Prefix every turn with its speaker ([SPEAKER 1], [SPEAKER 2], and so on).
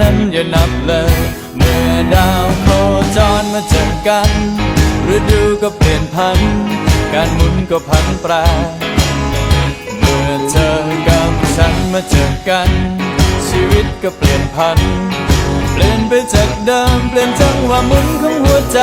[SPEAKER 1] นั้นอย่านับเลย เมื่อดาวโคจรมาเจอกันฤดูก็เปลี่ยนพัน การหมุนก็พันแปรเมื่อเธอกับฉันมาเจอกัน ชีวิตก็เปลี่ยนพัน เปลี่ยนไปจากเดิมเปลี่ยนจังหวะหมุนของหัวใจ